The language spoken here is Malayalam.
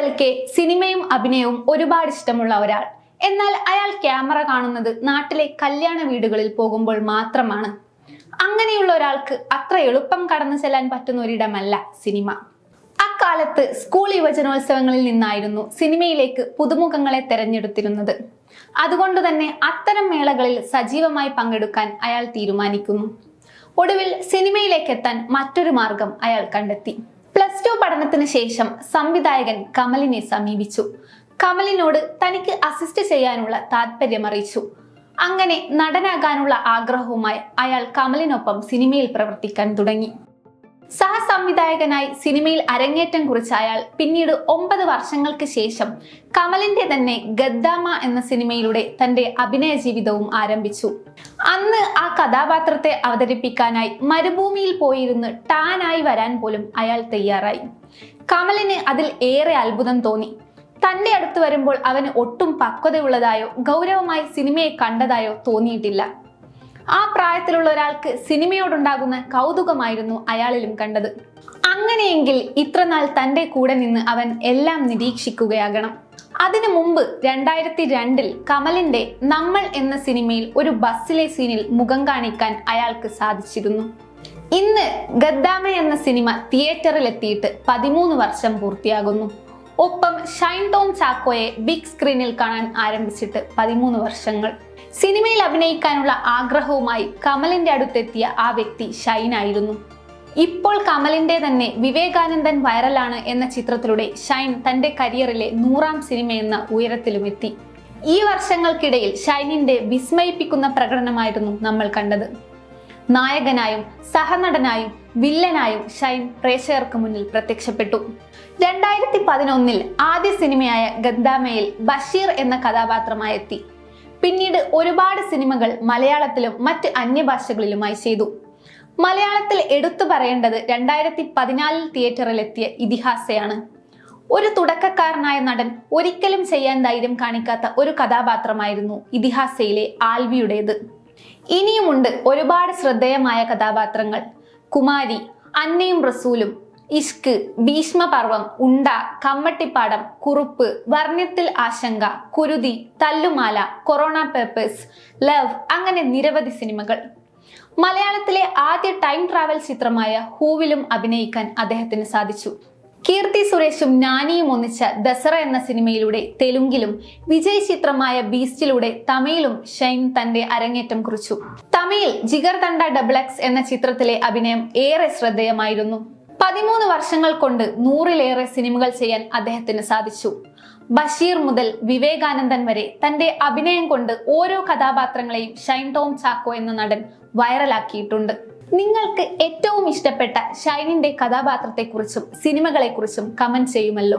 മുതൽക്കേ സിനിമയും അഭിനയവും ഒരുപാട് ഇഷ്ടമുള്ള ഒരാൾ. എന്നാൽ അയാൾ ക്യാമറ കാണുന്നത് നാട്ടിലെ കല്യാണ വീടുകളിൽ പോകുമ്പോൾ മാത്രമാണ്. അങ്ങനെയുള്ള ഒരാൾക്ക് അത്ര എളുപ്പം കടന്നു ചെല്ലാൻ പറ്റുന്ന ഒരിടമല്ല സിനിമ. അക്കാലത്ത് സ്കൂൾ യുവജനോത്സവങ്ങളിൽ നിന്നായിരുന്നു സിനിമയിലേക്ക് പുതുമുഖങ്ങളെ തെരഞ്ഞെടുത്തിരുന്നത്. അതുകൊണ്ട് തന്നെ അത്തരം മേളകളിൽ സജീവമായി പങ്കെടുക്കാൻ അയാൾ തീരുമാനിക്കുന്നു. ഒടുവിൽ സിനിമയിലേക്കെത്താൻ മറ്റൊരു മാർഗം അയാൾ കണ്ടെത്തി. പ്ലസ് ടു പഠനത്തിന് ശേഷം സംവിധായകൻ കമലിനെ സമീപിച്ചു. കമലിനോട് തനിക്ക് അസിസ്റ്റ് ചെയ്യാനുള്ള താല്പര്യം അറിയിച്ചു അങ്ങനെ നടനാകാനുള്ള ആഗ്രഹവുമായി അയാൾ കമലിനൊപ്പം സിനിമയിൽ പ്രവർത്തിക്കാൻ തുടങ്ങി. സഹസംവിധായകനായി സിനിമയിൽ അരങ്ങേറ്റം കുറിച്ച അയാൾ പിന്നീട് ഒമ്പത് വർഷങ്ങൾക്ക് ശേഷം കമലിന്റെ തന്നെ ഗദ്ദാമ എന്ന സിനിമയിലൂടെ തന്റെ അഭിനയ ജീവിതവും ആരംഭിച്ചു. അന്ന് ആ കഥാപാത്രത്തെ അവതരിപ്പിക്കാനായി മരുഭൂമിയിൽ പോയിരുന്ന് ടാനായി വരാൻ പോലും അയാൾ തയ്യാറായി. കമലിന് അതിൽ ഏറെ അത്ഭുതം തോന്നി. തന്റെ അടുത്ത് വരുമ്പോൾ അവന് ഒട്ടും പക്വതയുള്ളതായോ ഗൗരവമായി സിനിമയെ കണ്ടതായോ തോന്നിയിട്ടില്ല. ആ പ്രായത്തിലുള്ള ഒരാൾക്ക് സിനിമയോടുണ്ടാകുന്ന കൗതുകമായിരുന്നു അയാളിലും കണ്ടത്. അങ്ങനെയെങ്കിൽ ഇത്രനാൾ തന്റെ കൂടെ നിന്ന് അവൻ എല്ലാം നിരീക്ഷിക്കുകയാകണം. അതിനു മുമ്പ് രണ്ടായിരത്തി രണ്ടിൽ കമലിന്റെ നമ്മൾ എന്ന സിനിമയിൽ ഒരു ബസ്സിലെ സീനിൽ മുഖം കാണിക്കാൻ അയാൾക്ക് സാധിച്ചിരുന്നു. ഇന്ന് ഗദ്ദാമ എന്ന സിനിമ തിയേറ്ററിലെത്തിയിട്ട് പതിമൂന്ന് വർഷം പൂർത്തിയാകുന്നു. ഒപ്പം ഷൈൻ ടോം ചാക്കോയെ ബിഗ് സ്ക്രീനിൽ കാണാൻ ആരംഭിച്ചിട്ട് പതിമൂന്ന് വർഷങ്ങൾ. സിനിമയിൽ അഭിനയിക്കാനുള്ള ആഗ്രഹവുമായി കമലിന്റെ അടുത്തെത്തിയ ആ വ്യക്തി ഷൈൻ ആയിരുന്നു ഇപ്പോൾ കമലിന്റെ തന്നെ വിവേകാനന്ദൻ വൈറലാണ് എന്ന ചിത്രത്തിലൂടെ ഷൈൻ തന്റെ കരിയറിലെ നൂറാം സിനിമ എന്ന ഉയരത്തിലുമെത്തി. ഈ വർഷങ്ങൾക്കിടയിൽ ഷൈനിന്റെ വിസ്മയിപ്പിക്കുന്ന പ്രകടനമായിരുന്നു നമ്മൾ കണ്ടത്. നായകനായും സഹനടനായും വില്ലനായും ഷൈൻ പ്രേക്ഷകർക്ക് മുന്നിൽ പ്രത്യക്ഷപ്പെട്ടു. രണ്ടായിരത്തി പതിനൊന്നിൽ ആദ്യ സിനിമയായ ഗദ്ദാമയിൽ ബഷീർ എന്ന കഥാപാത്രമായി എത്തി. പിന്നീട് ഒരുപാട് സിനിമകൾ മലയാളത്തിലും മറ്റ് അന്യഭാഷകളിലുമായി ചെയ്തു. മലയാളത്തിൽ എടുത്തു പറയേണ്ടത് രണ്ടായിരത്തി പതിനാലിൽ തിയേറ്ററിലെത്തിയ ഇതിഹാസയാണ്. ഒരു തുടക്കക്കാരനായ നടൻ ഒരിക്കലും ചെയ്യാൻ ധൈര്യം കാണിക്കാത്ത ഒരു കഥാപാത്രമായിരുന്നു ഇതിഹാസയിലെ ആൽവിയുടേത്. ഇനിയുമുണ്ട് ഒരുപാട് ശ്രദ്ധേയമായ കഥാപാത്രങ്ങൾ. കുമാരി അന്നയും റസൂലും ഇഷ്ക് ഭീഷ്മപർവം ഉണ്ട കമ്മട്ടിപ്പാടം കുറുപ്പ് വർണത്തിൽ ആശങ്ക കുരുതി തല്ലുമാല കൊറോണ പേപ്പേഴ്സ് ലവ് അങ്ങനെ നിരവധി സിനിമകൾ. മലയാളത്തിലെ ആദ്യ ടൈം ട്രാവൽ ചിത്രമായ ഹൂവിലും അഭിനയിക്കാൻ അദ്ദേഹത്തിന് സാധിച്ചു. കീർത്തി സുരേഷും നാനിയും ഒന്നിച്ച ദസറ എന്ന സിനിമയിലൂടെ തെലുങ്കിലും വിജയ് ചിത്രമായ ബീസ്റ്റിലൂടെ തമിഴിലും ഷൈൻ തന്റെ അരങ്ങേറ്റം കുറിച്ചു. തമിഴിൽ ജിഗർ തണ്ട ഡബിൾ എക്സ് എന്ന ചിത്രത്തിലെ അഭിനയം ഏറെ ശ്രദ്ധേയമായിരുന്നു. പതിമൂന്ന് വർഷങ്ങൾ കൊണ്ട് നൂറിലേറെ സിനിമകൾ ചെയ്യാൻ അദ്ദേഹത്തിന് സാധിച്ചു. ബഷീർ മുതൽ വിവേകാനന്ദൻ വരെ തന്റെ അഭിനയം കൊണ്ട് ഓരോ കഥാപാത്രങ്ങളെയും ഷൈൻ ടോം ചാക്കോ എന്ന നടൻ വൈറലാക്കിയിട്ടുണ്ട്. നിങ്ങൾക്ക് ഏറ്റവും ഇഷ്ടപ്പെട്ട ഷൈനിന്റെ കഥാപാത്രത്തെക്കുറിച്ചും സിനിമകളെക്കുറിച്ചും കമന്റ് ചെയ്യുമല്ലോ.